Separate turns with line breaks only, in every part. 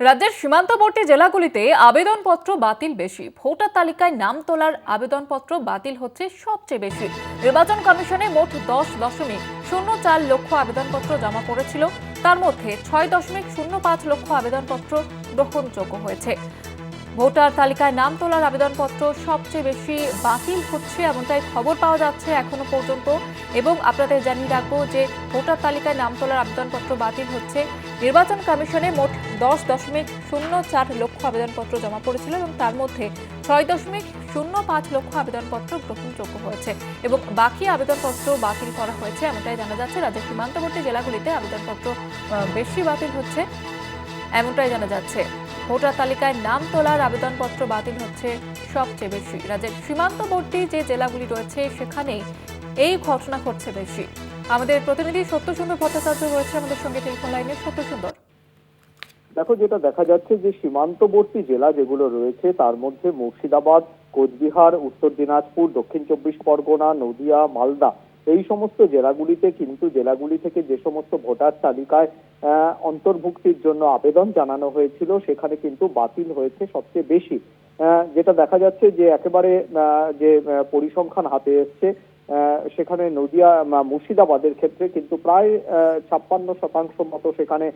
রাজ্যের সীমান্তবর্তী জেলাগুলিতে আবেদনপত্র বাতিল বেশি। ভোটার তালিকায় নাম তোলার আবেদনপত্র বাতিল হচ্ছে সবচেয়ে বেশি। নির্বাচন কমিশনে মোট দশ দশমিক শূন্য চার লক্ষ আবেদনপত্র জমা পড়েছিল। তার মধ্যে ছয় দশমিক শূন্য পাঁচ লক্ষ আবেদনপত্র গ্রহণযোগ্য হয়েছে। ভোটার তালিকায় নাম তোলার আবেদনপত্র সবচেয়ে বেশি বাতিল হচ্ছে এমনটাই খবর পাওয়া যাচ্ছে এখনও পর্যন্ত। এবং আপনাদের জানিয়ে রাখব যে ভোটার তালিকায় নাম তোলার আবেদনপত্র বাতিল হচ্ছে নির্বাচন কমিশনে মোট দশ দশমিক শূন্য চার লক্ষ আবেদনপত্র জমা পড়েছিল এবং তার মধ্যে ছয় দশমিক শূন্য পাঁচ লক্ষ আবেদনপত্র গ্রহণযোগ্য হয়েছে এবং বাকি আবেদনপত্র বাতিল করা হয়েছে এমনটাই জানা যাচ্ছে। রাজ্যের সীমান্তবর্তী জেলাগুলিতে আবেদনপত্র বেশি বাতিল হচ্ছে এমনটাই জানা যাচ্ছে। ভোটার তালিকায় নাম তোলার আবেদনপত্র বাতিল হচ্ছে সবচেয়ে বেশি। রাজ্যের সীমান্তবর্তী যে জেলাগুলি রয়েছে সেখানে এই ঘটনা ঘটছে বেশি। আমাদের প্রতিনিধি সত্য সুন্দর ভট্টাচার্য রয়েছে আমাদের সঙ্গে টেলিফোন লাইনে। সত্য সুন্দর
দেখো, যেটা দেখা যাচ্ছে যে সীমান্তবর্তী জেলা যেগুলো রয়েছে, তার মধ্যে মুর্শিদাবাদ, কোচবিহার, উত্তর দিনাজপুর, দক্ষিণ চব্বিশ পরগনা, নদিয়া, মালদা, এই সমস্ত জেলাগুলিতে কিন্তু জেলাগুলি থেকে যে সমস্ত ভোটার তালিকায় অন্তর্ভুক্তির জন্য আবেদন জানানো হয়েছিল, সেখানে কিন্তু বাতিল হয়েছে সবচেয়ে বেশি। যেটা দেখা যাচ্ছে যে একেবারে যে পরিসংখ্যান হাতে এসছে সেখানে নদিয়া মুর্শিদাবাদের ক্ষেত্রে কিন্তু প্রায় ছাপ্পান্ন শতাংশ মতো সেখানে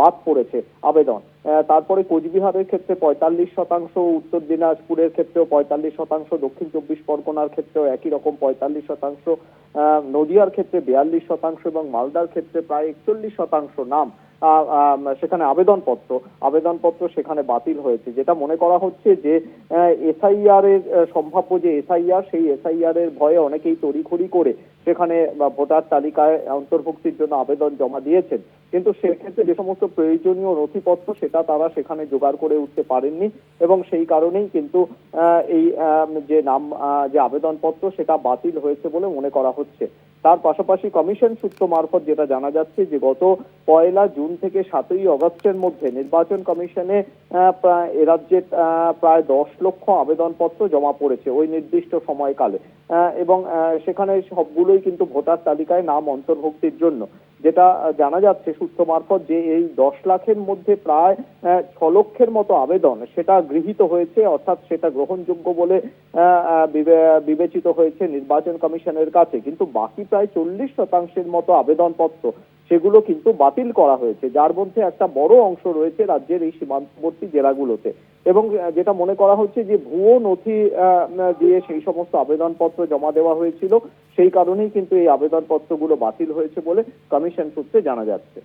বাদ পড়েছে আবেদন। তারপরে কোচবিহারের ক্ষেত্রে পঁয়তাল্লিশ শতাংশ, উত্তর দিনাজপুরের ক্ষেত্রেও পঁয়তাল্লিশ শতাংশ, দক্ষিণ চব্বিশ পরগনার ক্ষেত্রেও একই রকম পঁয়তাল্লিশ শতাংশ। নদিয়ার ক্ষেত্রে বিয়াল্লিশ শতাংশ এবং মালদার ক্ষেত্রে প্রায় একচল্লিশ শতাংশ নাম সেখানে আবেদনপত্র আবেদনপত্র সেখানে বাতিল হয়েছে। যেটা মনে করা হচ্ছে যে এসআইআর এর সম্ভাব্য যে এসআইআর সেই এসআইআর এর ভয়ে অনেকেই তড়িঘড়ি করে সেখানে ভোটার তালিকায় অন্তর্ভুক্তির জন্য আবেদন জমা দিয়েছেন। কিন্তু সেক্ষেত্রে যে সমস্ত প্রয়োজনীয় নথিপত্র, সেটা তারা সেখানে জোগাড় করে উঠতে পারেননি এবং সেই কারণেই কিন্তু এই যে নাম যে আবেদনপত্র, সেটা বাতিল হয়েছে বলে মনে করা হচ্ছে। তার পাশাপাশি কমিশন সূত্র মারফত যেটা জানা যাচ্ছে যে গত পয়লা জুন থেকে সাতই অগস্টের মধ্যে নির্বাচন কমিশনে প্রায় রাজ্যে প্রায় দশ লক্ষ আবেদনপত্র জমা পড়েছে ওই নির্দিষ্ট সময়কালে। এবং সেখানে সবগুলোই কিন্তু ভোটার তালিকায় নাম অন্তর্ভুক্তির জন্য। যেটা জানা যাচ্ছে সূত্র মারফত যে এই দশ লাখের মধ্যে প্রায় ছ লক্ষের মতো আবেদন সেটা গৃহীত হয়েছে, অর্থাৎ সেটা গ্রহণযোগ্য বলে বিবেচিত হয়েছে নির্বাচন কমিশনের কাছে। কিন্তু বাকি প্রায় চল্লিশ শতাংশের মতো আবেদনপত্র সেগুলো কিন্তু বাতিল করা হয়েছে। যার মধ্যে একটা বড় অংশ রয়েছে রাজ্যের এই সীমান্তবর্তী জেলাগুলোতে। এবং যেটা মনে করা হচ্ছে যে ভুয়ো নথি দিয়ে সেই সমস্ত আবেদনপত্র জমা দেওয়া হয়েছিল, সেই কারণেই কিন্তু এই আবেদনপত্রগুলো বাতিল হয়েছে বলে কমিশন সূত্রে জানা যাচ্ছে।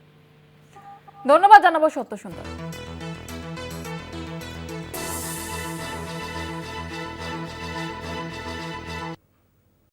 ধন্যবাদ জানাব সত্য সুন্দর।